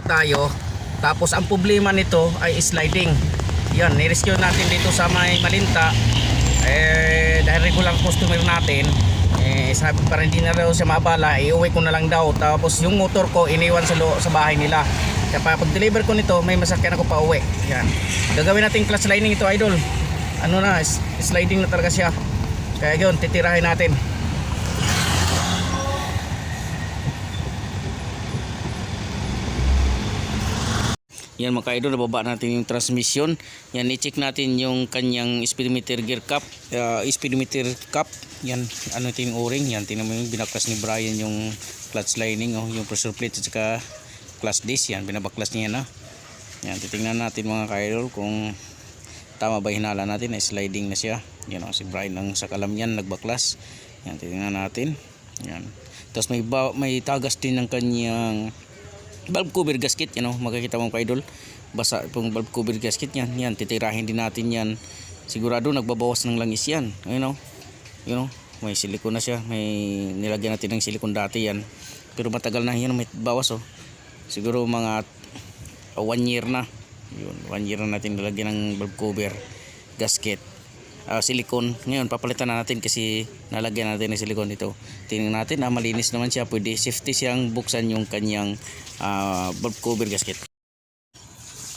tayo. Tapos ang problema nito ay sliding. Yan, nirescue natin dito sa may Malinta. Eh, dahil regular customer natin, eh, sabi para hindi na daw siya maabala, iuwi ko na lang daw. Tapos yung motor ko, iniwan sa, sa bahay nila. Kaya pag deliver ko nito, may masakyan ako pa uwi. Yan. Gagawin natin clutch lining ito, idol. Ano na, sliding na talaga siya. Kaya yun, titirahin natin. Yan mga ka-idol, nababa natin yung transmission. Yan, i-check natin yung kanyang speedometer gear cap, uh, speedometer cap. Yan, ano ito yung o-ring. Yan, tingnan mo yung binaklas ni Brian yung clutch lining, oh, yung pressure plate at saka clutch disc. Yan, binabaklas niya na. Yan, titingnan natin mga ka-idol kung tama ba hinala natin. Ay sliding na siya. Yan, oh, si Brian ang sakalam yan, nagbaklas. Yan, titingnan natin. Yan. Tapos may, may tagas din ng kanyang valve cover gasket you know, makikita mo pa idol. Basa pong valve cover gasket yan yan titirahin din natin yan. Sigurado nagbabawas ng langis yan you know. You know may silikon na siya. May nilagyan natin ng silikon dati yan. Pero matagal na yan may bawas oh. Siguro mga uh, one year na. Yun one year na natin nilagyan ng valve cover gasket ah, silikon ngayon papalitan na natin kasi nalagyan natin ng silikon dito. Tingnan natin ah, malinis naman siya. Pwede safety siyang buksan yung kanyang ah, valve cover gasket.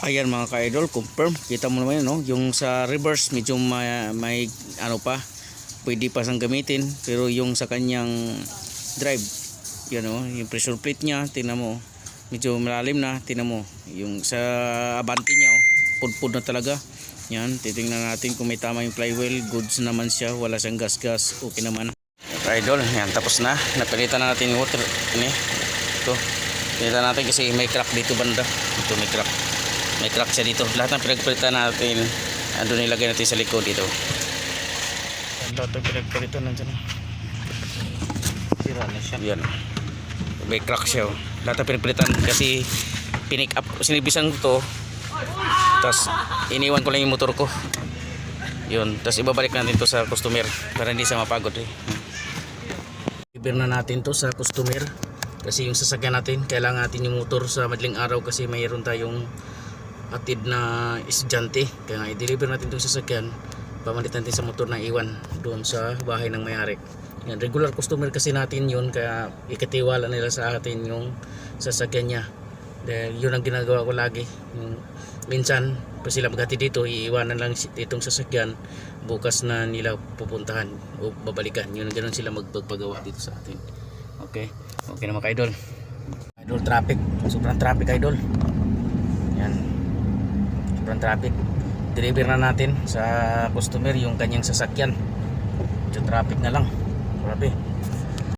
Ayan mga ka-idol confirm. Kita mo naman yun no? yung sa reverse medyo may, may ano pa pwede pa siyang gamitin. Pero yung sa kanyang drive yun no? yung pressure plate niya tingnan mo medyo malalim na tingnan mo. Yung sa abante niya oh, pudpud na talaga. Yan titingnan natin kung may tama yung flywheel. Goods naman siya wala siyang gas gas okay naman. Idol yan tapos na. Napilitan na natin yung water ini ito pilitan natin kasi may crack dito banda. Ito may crack. May crack siya dito. Lahat ng pinagpalitan natin ando nilagay natin sa likod dito. Lahat ng pinagpalitan nandiyan sira na siya. Yan. May crack siya oh. Lahat ng pinagpalitan kasi pinick up sinibisan ko to. Tapos iniwan ko lang yung motor ko. Yun tapos ibabalik natin to sa customer para hindi siya mapagod eh. Ibir na natin to sa customer kasi yung sasakyan natin kailangan natin yung motor sa madaling araw kasi mayroon tayong atid na estudyante. Kaya nga i-deliver natin itong sasakyan pamalit natin sa motor na iwan doon sa bahay ng may-ari. Yan, regular customer kasi natin yun kaya ikatiwala nila sa atin yung sasakyan niya. Dahil yun ang ginagawa ko lagi. Yung, minsan pa sila maghati dito iiwanan lang itong sasakyan. Bukas na nila pupuntahan o babalikan. Yun ganun sila magpagpagawa dito sa atin. Okay? Okay naman ka idol idol traffic. Sobrang traffic idol yan. Sobrang traffic deliver na natin sa customer yung kanyang sasakyan. Medyo traffic na lang. Grabe